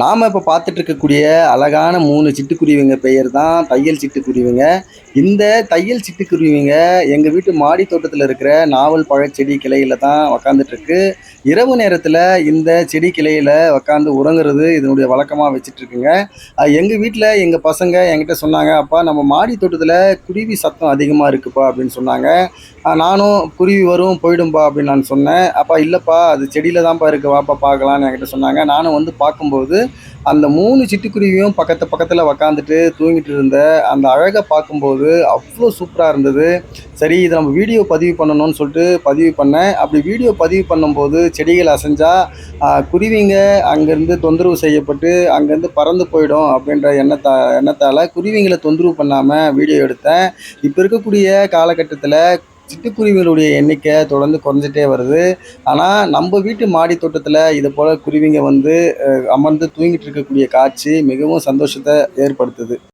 நாம் இப்போ பார்த்துட்டு இருக்கக்கூடிய அழகான மூணு சிட்டுக்குருவிங்க பெயர் தான் தையல் சிட்டுக்குருவிங்க. இந்த தையல் சிட்டுக்குருவிங்க எங்கள் வீட்டு மாடி தோட்டத்தில் இருக்கிற நாவல் பழச்செடி கிளையில தான் உக்காந்துட்ருக்கு இரவு நேரத்தில் இந்த செடி கிளையில் உக்காந்து உறங்குறது இதனுடைய வழக்கமாக வச்சுட்ருக்குங்க எங்கள் வீட்டில் எங்கள் பசங்க என்கிட்ட சொன்னாங்க அப்பா நம்ம மாடி தோட்டத்தில் குருவி சத்தம் அதிகமாக இருக்குப்பா அப்படின்னு சொன்னாங்க. நானும் குருவி வரும் போயிடும்பா அப்படின்னு நான் சொன்னேன். அப்பா இல்லைப்பா அது செடியில் தான்ப்பா இருக்கு வாப்பா பார்க்கலான்னு என்கிட்ட சொன்னாங்க. நானும் வந்து பார்க்கும்போது அந்த மூணு சிட்டுக்குருவியும் பக்கத்து பக்கத்தில் உக்காந்துட்டு தூங்கிட்டு இருந்த அந்த அழகை பார்க்கும்போது அவ்வளோ சூப்பராக இருந்தது. சரி இதை நம்ம வீடியோ பதிவு பண்ணணும்னு சொல்லிட்டு பதிவு பண்ணேன். அப்படி வீடியோ பதிவு பண்ணும்போது செடிகள் அசைஞ்சால் குருவிங்க அங்கேருந்து தொந்தரவு செய்யப்பட்டு அங்கேருந்து பறந்து போயிடும் அப்படின்ற எண்ணத்தா எண்ணத்தால் குருவிங்களை தொந்தரவு பண்ணாமல் வீடியோ எடுத்தேன். இப்போ இருக்கக்கூடிய காலகட்டத்தில் சிட்டுக்குருவிகளுடைய எண்ணிக்கை தொடர்ந்து குறைஞ்சிட்டே வருது. ஆனால் நம்ம வீட்டு மாடி தோட்டத்தில் இது போல் குருவிங்க வந்து அமர்ந்து தூங்கிட்டு இருக்கக்கூடிய காட்சி மிகவும் சந்தோஷத்தை ஏற்படுத்துது.